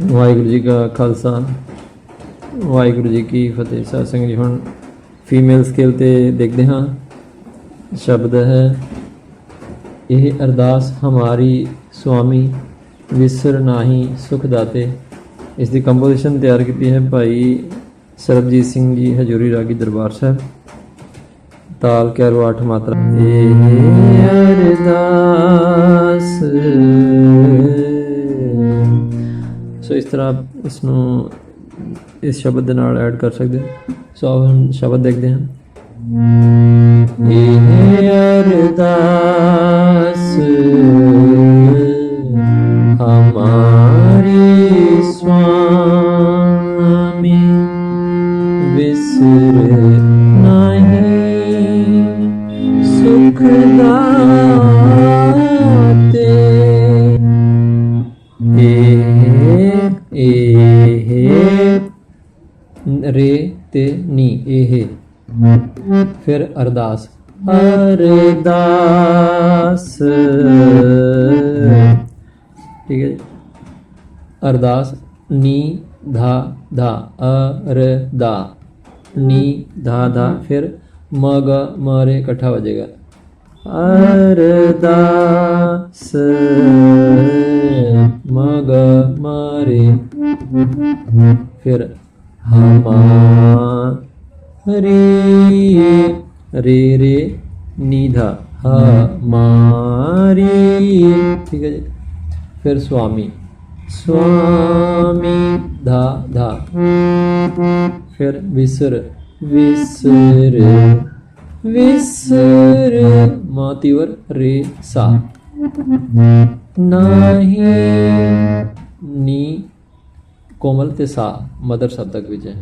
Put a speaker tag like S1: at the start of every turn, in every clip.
S1: ਵਾਹਿਗੁਰੂ ਜੀ ਕਾ ਖਾਲਸਾ, ਵਾਹਿਗੁਰੂ ਜੀ ਕੀ ਫਤਿਹ। ਸਾਧ ਸੰਗਤ ਜੀ, ਹੁਣ ਫੀਮੇਲ ਸਕੇਲ ਤੇ ਦੇਖਦੇ ਹਾਂ। ਸ਼ਬਦ ਹੈ, ਇਹ ਅਰਦਾਸ, ਹਮਾਰੀ ਸੁਆਮੀ ਵਿਸਰ ਨਾਹੀ ਸੁਖ ਦਾਤੇ। ਇਸ ਦੀ ਕੰਪੋਜੀਸ਼ਨ ਤਿਆਰ ਕੀਤੀ ਹੈ ਭਾਈ ਸਰਬਜੀਤ ਸਿੰਘ ਜੀ ਹਜੂਰੀ ਰਾਗੀ ਦਰਬਾਰ ਸਾਹਿਬ। ਤਾਲ ਕੈਰੋ ਅੱਠ ਮਾਤਰਾ। ਇਹ ਅਰਦਾਸ ਸੋ ਇਸ ਤਰ੍ਹਾਂ ਇਸ ਨੂੰ ਇਸ ਸ਼ਬਦ ਦੇ ਨਾਲ ਐਡ ਕਰ ਸਕਦੇ ਹਾਂ। ਸੋ ਆਓ ਹੁਣ ਸ਼ਬਦ ਦੇਖਦੇ ਹਾਂ। ਇਹ ਅਰਦਾਸ ਹਮਾਰੀ ਫਿਰ ਅਰਦਾਸ। ਅਰਦਾਸ। ਠੀਕ ਹੈ ਅਰਦਾਸ। ਨੀ ਧਾ ਧਾ ਅਰ ਦਾ। ਨੀ ਧਾ ਧਾ ਫਿਰ ਮਗ ਮਾਰੇ ਇਕੱਠਾ ਹੋ ਜਾਏਗਾ ਅਰਦਾਸ ਮਗ ਮਾਰੇ ਫਿਰ ਹਮਾਰੀ ਰੇ ਰੇ ਨੀ ਨੀਧਾ ਹਮਾਰੀ ਠੀਕ ਹੈ ਜੀ। ਫਿਰ ਸੁਆਮੀ ਸੁਆਮੀ ਧਾ ਧਾ। ਫਿਰ ਵਿਸਰ। ਵਿਸਰ। ਵਿਸਰ। ਮਾਤੀਵਰ ਰੇ ਸਾ। ਨਹੀਂ ਨੀ। ਕੋਮਲ ਤੇ ਸਾ, ਮਦਰ ਸ਼ਬਦਕ ਵਿੱਚ ਹੈ।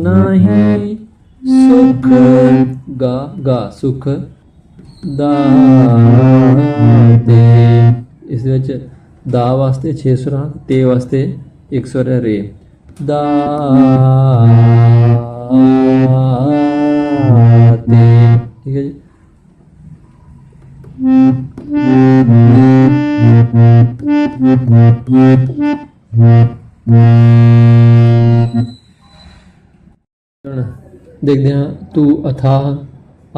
S1: ਨਹੀਂ ਸੁਖ ਗਾ ਗਾ, ਸੁਖ ਦਾਤੇ ਇਸ ਦੇ ਵਿੱਚ ਦਾ ਵਾਸਤੇ 6 ਸੁਰਾਂ, ਤੇ ਵਾਸਤੇ ਇੱਕ ਸੁਰ ਹੈ ਰੇ। ਦਾਤੇ ਠੀਕ ਹੈ ਜੀ? ਹੁਣ ਦੇਖਦੇ ਹਾਂ ਤੂੰ ਅਥਾਹ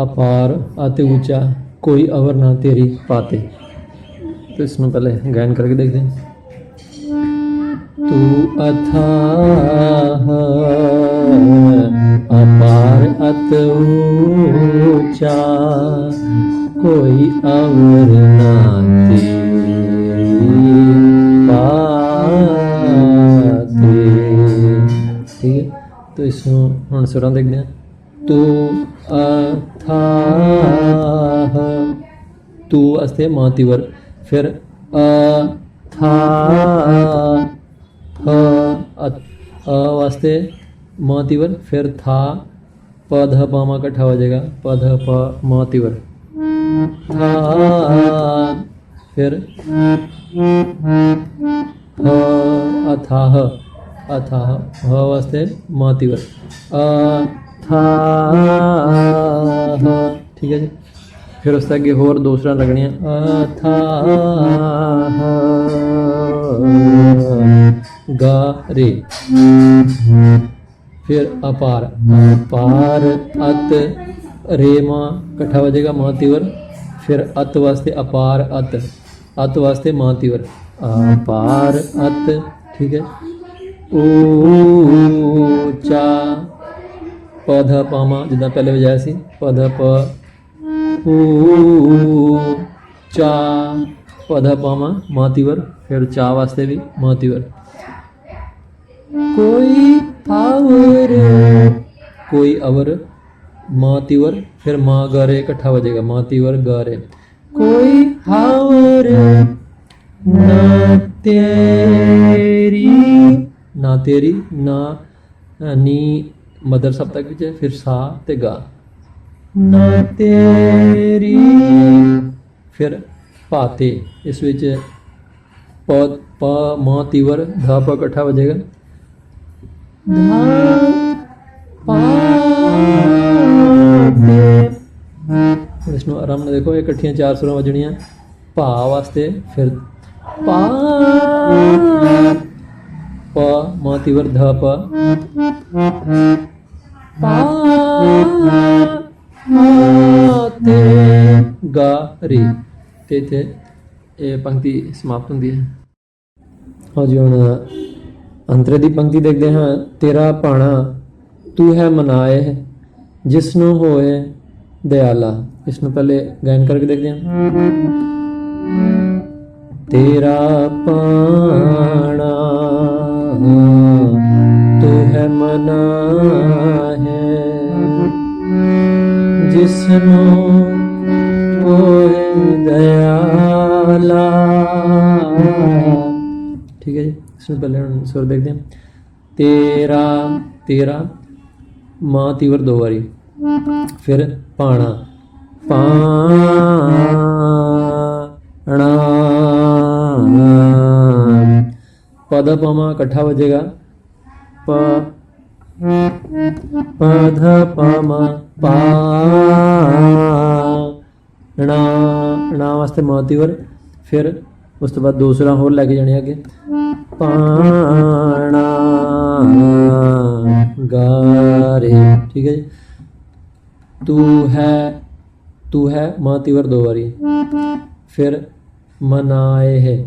S1: ਅਪਾਰ ਅਤੇ ਉੱਚਾ ਕੋਈ ਅਵਰ ਨਾ ਤੇਰੀ ਪਾਤੇ तो इसमें पहले गायन करके देखते हैं तू अथाह अपार अत ऊंचा कोई अवर ना तेरी पाते ठीक है तो इसको हम सुरा देखते हैं तो अथाह तू अस्ते मातिवर फिर अथाह वास्ते मातिवर फिर था पध पामा इकट्ठा हो जाएगा पध प मातिवर था फिर अथाह ਮਾਤੀਵਰ ਥਾ ਫਿਰ ਹ ਅਥਾਹ ਵਾਸਤੇ ਮਾਤੀਵਰ ਅ ਥਾ ਠੀਕ ਹੈ ਜੀ ਫਿਰ ਉਸ ਤੋਂ ਅੱਗੇ ਹੋਰ ਦੂਸਰਾ ਲੱਗਣੀਆਂ ਅਥਾ ਗਾ ਰੇ ਫਿਰ ਅਪਾਰ ਅਪਾਰ ਅਤ ਰੇ ਮਾ ਇਕੱਠਾ ਹੋ ਜਾਏਗਾ ਮਾਤੀਵਰ ਫਿਰ ਅਤ ਵਾਸਤੇ ਅਪਾਰ ਅਤ ਅਤ ਵਾਸਤੇ ਮਾਤੀਵਰ ਅਪਾਰ ਅਤ ਠੀਕ ਹੈ ਊਚਾ ਪਧ ਪਾਮਾ ਜਿੱਦਾਂ ਪਹਿਲੇ ਵਜਾਇਆ ਸੀ ਪਧ ਪ ਊ ਚਾ ਪਧ ਪਾਮਾ ਮਾਤੀਵਰ ਫਿਰ ਚਾ ਵਾਸਤੇ ਵੀ ਮਾਤੀਵਰ ਕੋਈ ਅਵਰ ਕੋਈ ਅਵਰ ਮਾਤੀਵਰ ਫਿਰ ਮਾ ਗਾਰੇ ਇਕੱਠਾ ਹੋ ਜਾਏਗਾ ਮਾਤੀਵਰ ਗਾਰੇ ਕੋਈ ਹਵਰ ਨਾ ਤੇਰੀ, ਨਾ ਨੀ, ਮਦਰ ਸਭ ਤੱਕ ਵਿੱਚ, ਫਿਰ ਸਾ ਤੇ ਗਾ। ਨਾ ਤੇਰੀ, ਫਿਰ ਪਾਤੇ ਇਸ ਵਿੱਚ ਪ ਪ, ਮ, ਤਿਵਰ, ਧਾ, ਪ, ਇਕੱਠਾ ਹੋ ਜਾਏਗਾ ਧਾ, ਪਾ ਤੇ ਇਸ ਨੂੰ ਆਰਾਮ ਨਾਲ ਦੇਖੋ, ਇਹ ਇਕੱਠੀਆਂ ਚਾਰ ਸੁਰਾਂ ਵੱਜਣੀਆਂ। ਭਾ ਵਾਸਤੇ ਫਿਰ ਪਾ ਮਾਂ ਤਿਵਰ ਧਾ ਪਾ ਪਾ ਮਾ ਤੇ ਤੇ ਇਹ ਪੰਕਤੀ ਸਮਾਪਤ ਹੁੰਦੀ ਹੈ ਹਾਂਜੀ ਹੁਣ ਅੰਤਰੇ ਦੀ ਪੰਕਤੀ ਦੇਖਦੇ ਹਾਂ ਤੇਰਾ ਭਾਣਾ ਤੂੰ ਹੈ ਮਨਾਏ ਜਿਸ ਨੂੰ ਹੋਏ ਦਿਆਲਾ ਇਸ ਨੂੰ ਪਹਿਲੇ ਗਾਇਨ ਕਰਕੇ ਦੇਖਦੇ ਹਾਂ ਤੇਰਾ ਪਾਣਾ ਮਨਾ ਹੈ ਜਿਸ ਨੂੰ ਹੋਏ ਦਿਆਲਾ ਠੀਕ ਹੈ ਜੀ ਇਸ ਨੂੰ ਪਹਿਲੇ ਹੁਣ ਸੁਰ ਦੇਖਦੇ ਹਾਂ ਤੇਰਾ ਤੇਰਾ ਮਾਂ ਤੀਵਰ ਦੋ ਵਾਰੀ ਫਿਰ ਪਾਣਾ ਪਾਣਾ ਪਦ ਪਮਾ ਇਕੱਠਾ ਵਜੇਗਾ ਪ ਪਧ ਪਮਾ ਪਾ ਣਾ ਣਾ ਵਾਸਤੇ ਮਾਤੀਵਰ ਫਿਰ ਉਸ ਤੋਂ ਬਾਅਦ ਦੂਸਰਾ ਹੋਰ ਲੈ ਕੇ ਜਾਣੇ ਅੱਗੇ ਪਾਣਾ ਗਾਰੇ ਠੀਕ ਹੈ ਜੀ ਤੂੰ ਹੈ ਤੂੰ ਹੈ ਮਾਤੀਵਰ ਦੋ ਵਾਰੀ ਫਿਰ ਮਨਾਏ ਹੈ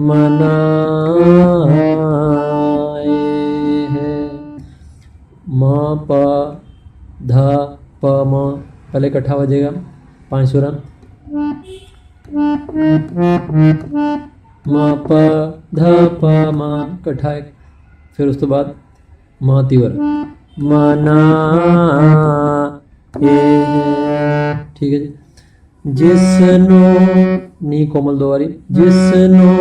S1: ਮਨਾ ਮਾਂ ਪਾ ਧਾ ਪ ਮ ਪਹਿਲੇ ਇਕੱਠਾ ਹੋ ਜਾਏਗਾ ਪੰਜ ਸੁਰਾਂ ਮਾਂ ਪ ਧਾ ਪ ਮ ਇਕੱਠਾ ਹੈ ਫਿਰ ਉਸ ਤੋਂ ਬਾਅਦ ਮਾਂ ਤਿਵਰ ਮਨਾ ਇਹ ਠੀਕ ਹੈ ਜੀ ਜਿਸ ਨੂੰ ਨੀ ਕੋਮਲ ਦੋ ਵਾਰੀ ਜਿਸ ਨੂੰ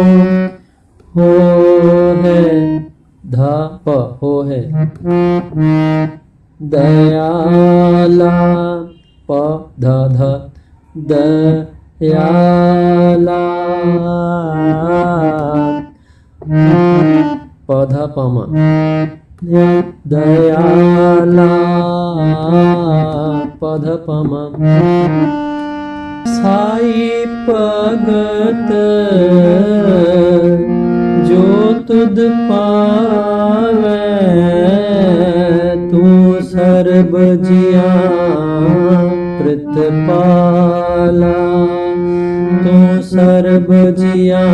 S1: ਹੋ ਹੈ ਧਾ ਪ ਹੋ ਹੈ ਦਇਆਲਾ ਪ ਧਾ ਧਾ ਦਇਆਲਾ ਪਧਾ ਪਮਾ ਦਇਆਲਾ ਪਧ ਪਮਾ ਸਰਬ ਜੀਆ ਪ੍ਰਤਪਾਲਾ ਤੂੰ ਸਰਬ ਜੀਆ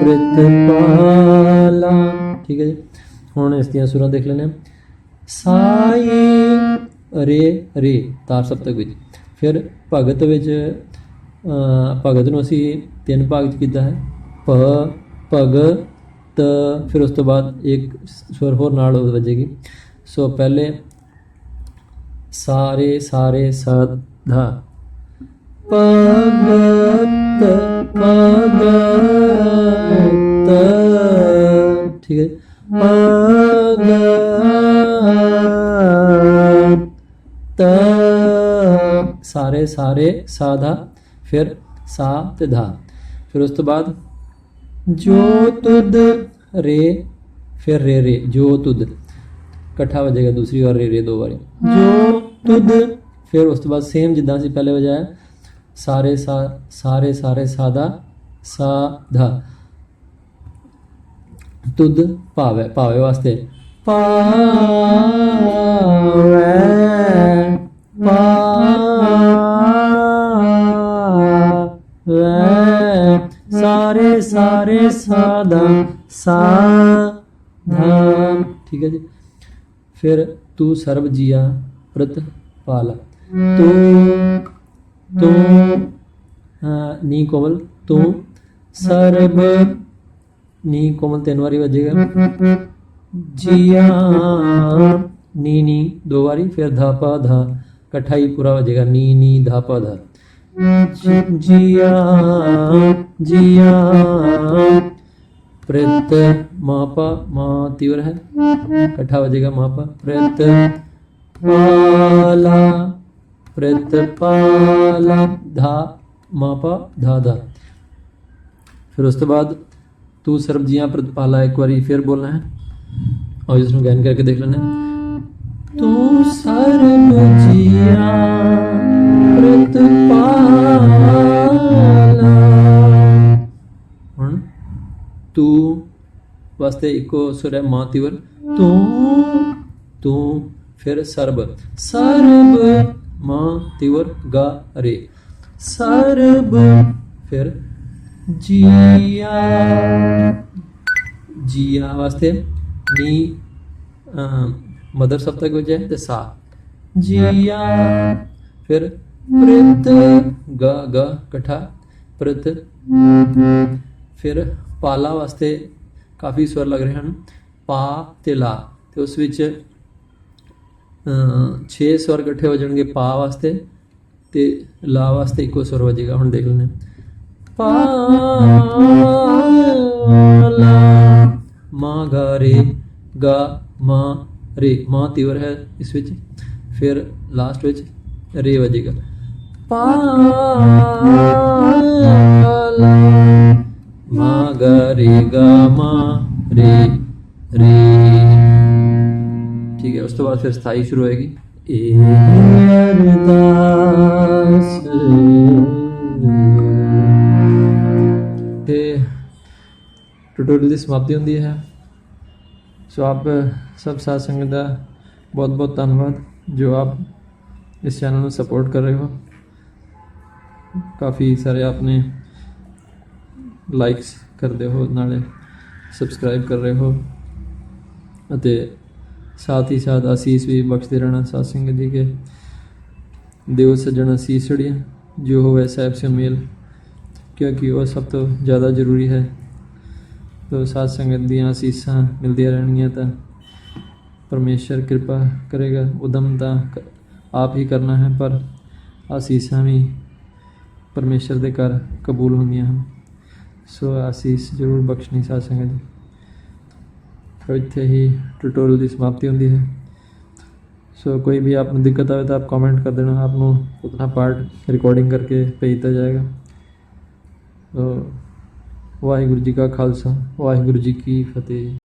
S1: ਪ੍ਰਤਪਾਲਾ ਠੀਕ ਹੈ ਜੀ। ਹੁਣ ਇਸ ਦੀਆਂ ਸੁਰਾਂ ਦੇਖ ਲੈਣੇ ਹਾਂ। ਸਾਈ ਰੇ ਰੇ ਤਾਰ ਸਪਤਕ ਵਿੱਚ। ਫਿਰ ਭਗਤ ਵਿੱਚ ਅ, ਭਗਤ ਨੂੰ ਅਸੀਂ ਤਿੰਨ ਭਾਗ ਚ ਕੀਤਾ ਹੈ। ਭ ਭਗ ਤ ਫਿਰ ਉਸ ਤੋਂ ਬਾਅਦ ਇੱਕ ਸੁਰ ਹੋਰ ਨਾਲ ਵੱਜੇਗੀ। ਸੋ ਪਹਿਲੇ ਸਾਰੇ ਸਾਰੇ ਸਾਧਾ। ਭਗਤ ਭਗਤ, ਠੀਕ ਹੈ। ਭਗਤ, ਸਾਰੇ ਸਾਰੇ ਸਾਧਾ, ਫਿਰ ਸਾ ਤੇ ਧਾ ਫਿਰ ਉਸ ਤੋਂ ਬਾਅਦ ਜੋ ਤੁਧ ਰੇ, ਫਿਰ ਰੇ ਰੇ, ਜੋ ਤੁਧ। ਇਕੱਠਾ ਹੋ ਜਾਏਗਾ ਦੂਸਰੀ ਵਾਰ ਰੇ ਰੇ ਦੋ ਵਾਰੀ। ਜੋ ਤੁਧ। ਫਿਰ ਉਸ ਤੋਂ ਬਾਅਦ ਸੇਮ ਜਿੱਦਾਂ ਅਸੀਂ ਪਹਿਲੇ ਵਜਾਇਆ ਸਾਰੇ ਸਾ ਸਾਰੇ ਸਾਰੇ ਸਾਦਾ ਸਾਧਾ। ਤੁਧ ਭਾਵੇ ਭਾਵੇ ਵਾਸਤੇ। ਪਾਵੇ ਪਾਵੇ ਸਾਰੇ ਸਾਰੇ ਸਾਦਾ ਸਾਧਾ। ਠੀਕ ਹੈ ਜੀ। ਫਿਰ ਤੂੰ ਸਰਬ ਜੀਆ ਪ੍ਰਤ ਪਾਲ। ਤੂੰ ਤੂੰ ਨੀ ਕੋਮਲ, ਤੂੰ ਸਰਬ, ਨੀ ਕੋਮਲ ਤਿੰਨ ਵਾਰੀ ਵੱਜੇਗਾ। ਜੀਆ, ਨੀ ਨੀ, ਦੋ ਵਾਰੀ, ਫਿਰ ਧਾਪਾ ਧਾ ਇਕੱਠਾ ਹੀ ਪੂਰਾ ਵੱਜੇਗਾ। ਨੀ ਨੀ, ਧਾ, ਪਾ, ਧਾ। ਜੀ- ਜੀਆ ਜੀਆ ਪ੍ਰਤ ਮਾਪਾ ਮਾ ਤਿਵਰ ਹੈ ਇਕੱਠਾ ਵੱਜੇਗਾ ਮਾਪਾ ਪ੍ਰਤ ਪਾਲਾ ਪ੍ਰਤ ਪਾਲਾ ਧਾ ਮਾਪਾ ਧਾ ਧਾ ਫਿਰ ਉਸ ਤੋਂ ਬਾਅਦ ਤੂੰ ਸਰਬ ਜੀਆਂ ਪ੍ਰਤਪਾਲਾ ਇੱਕ ਵਾਰੀ ਫਿਰ ਬੋਲਣਾ ਹੈ ਔਰ ਇਸ ਨੂੰ ਗਾਇਨ ਕਰਕੇ ਦੇਖ ਲੈਣਾ ਹੈ ਤੂੰ ਸਰਬ ਜੀਆਂ ਪ੍ਰਤਪਾਲਾ ਤੂੰ ਵਾਸਤੇ ਇੱਕੋ ਸੁਰ ਹੈ ਮਾਂ ਤਿਵਰ। ਤੂੰ ਤੂੰ ਫਿਰ ਸਰਬ। ਸਰਬ ਮਾਂ ਤਿਵਰ ਗਾ ਰੇ। ਸਰਬ ਫਿਰ ਜੀਆ। ਜੀਆ ਵਾਸਤੇ ਨੀ ਮਦਰ ਸਪਤਕ ਹੋ ਜਾਏ ਤੇ ਸਾ। ਜੀਆ ਫਿਰ ਪ੍ਰਿਤ ਗ ਗ ਇਕੱਠਾ ਪ੍ਰਿਤ ਫਿਰ ਪਾਲਾ ਵਾਸਤੇ ਕਾਫੀ ਸਵਰ ਲੱਗ ਰਹੇ ਹਨ। ਪਾ ਤੇ ਲਾ ਤੇ ਉਸ ਵਿੱਚ 6 ਸਵਰ ਇਕੱਠੇ ਹੋ ਜਾਣਗੇ ਪਾ ਵਾਸਤੇ ਤੇ ਲਾ ਵਾਸਤੇ ਇੱਕੋ ਸਵਰ ਵਜੇਗਾ। ਹੁਣ ਦੇਖ ਲੈਂਦੇ ਹਾਂ। ਪਾ, ਲਾ, ਮਾ, ਗਾ, ਰੇ, ਗਾ, ਮਾ, ਰੇ, ਮਾ ਤਿਵਰ ਹੈ ਇਸ ਵਿੱਚ। ਫਿਰ ਲਾਸਟ ਵਿੱਚ ਰੇ ਵਜੇਗਾ। ਪਾ, ਲਾ ਮਾ ਗਾ ਰੇ ਗਾ ਮਾ ਰੇ। ਰੇ ਠੀਕ ਹੈ, ਉਸ ਤੋਂ ਬਾਅਦ ਫਿਰ ਸਥਾਈ ਸ਼ੁਰੂ ਹੋਏਗੀ। ਏ ਅਰਦਾਸ ਤੇ ਟਿਊਟੋਰੀਅਲ ਦੀ ਸਮਾਪਤੀ ਹੁੰਦੀ ਹੈ। ਸੋ ਆਪ ਸਭ ਸਾਧ ਸੰਗਤ ਦਾ ਬਹੁਤ ਬਹੁਤ ਧੰਨਵਾਦ, ਜੋ ਆਪ ਇਸ ਚੈਨਲ ਨੂੰ ਸਪੋਰਟ ਕਰ ਰਹੇ ਹੋ। ਕਾਫੀ ਸਾਰੇ ਆਪਨੇ ਲਾਈਕਸ ਕਰਦੇ ਹੋ, ਨਾਲੇ ਸਬਸਕ੍ਰਾਈਬ ਕਰ ਰਹੇ ਹੋ। ਅਤੇ ਸਾਥ ਹੀ ਸਾਥ ਅਸੀਸ ਵੀ ਬਖਸ਼ਦੇ ਰਹਿਣਾ ਸਾਧ ਸੰਗਤ ਜੀ ਕੇ। ਦਿਓ ਸੱਜਣ ਅਸੀਸ ਅਸੀਸੜੀਆਂ ਜੋ ਹੋਵੇ ਸਾਹਿਬ ਸੇ ਮੇਲ ਕਿਉਂਕਿ ਉਹ ਸਭ ਤੋਂ ਜ਼ਿਆਦਾ ਜ਼ਰੂਰੀ ਹੈ। ਤੋ ਸਾਧ ਸੰਗਤ ਦੀਆਂ ਅਸੀਸਾਂ ਮਿਲਦੀਆਂ ਰਹਿਣਗੀਆਂ ਤਾਂ ਪਰਮੇਸ਼ਰ ਕਿਰਪਾ ਕਰੇਗਾ। ਉਦਮ ਤਾਂ ਆਪ ਹੀ ਕਰਨਾ ਹੈ, ਪਰ ਅਸੀਸਾਂ ਵੀ ਪਰਮੇਸ਼ਰ ਦੇ ਘਰ ਕਬੂਲ ਹੁੰਦੀਆਂ ਹਨ। ਸੋ ਆਸੀਸ ਜ਼ਰੂਰ ਬਖਸ਼ਨੀ ਸਾਧ ਸੰਗਤ ਜੀ ਫਿਰ ਇੱਥੇ ਹੀ ਟਿਊਟੋਰੀਅਲ ਦੀ ਸਮਾਪਤੀ ਹੁੰਦੀ ਹੈ। ਸੋ ਕੋਈ ਵੀ ਆਪ ਨੂੰ ਦਿੱਕਤ ਆਵੇ ਤਾਂ ਆਪ ਕਮੈਂਟ ਕਰ ਦੇਣਾ। ਆਪ ਨੂੰ ਉਤਨਾ ਪਾਰਟ ਰਿਕਾਰਡਿੰਗ ਕਰਕੇ ਭੇਜਤਾ ਜਾਏਗਾ। ਸੋ ਵਾਹਿਗੁਰੂ ਜੀ ਕਾ ਖਾਲਸਾ, ਵਾਹਿਗੁਰੂ ਜੀ ਕੀ ਫਤਿਹ।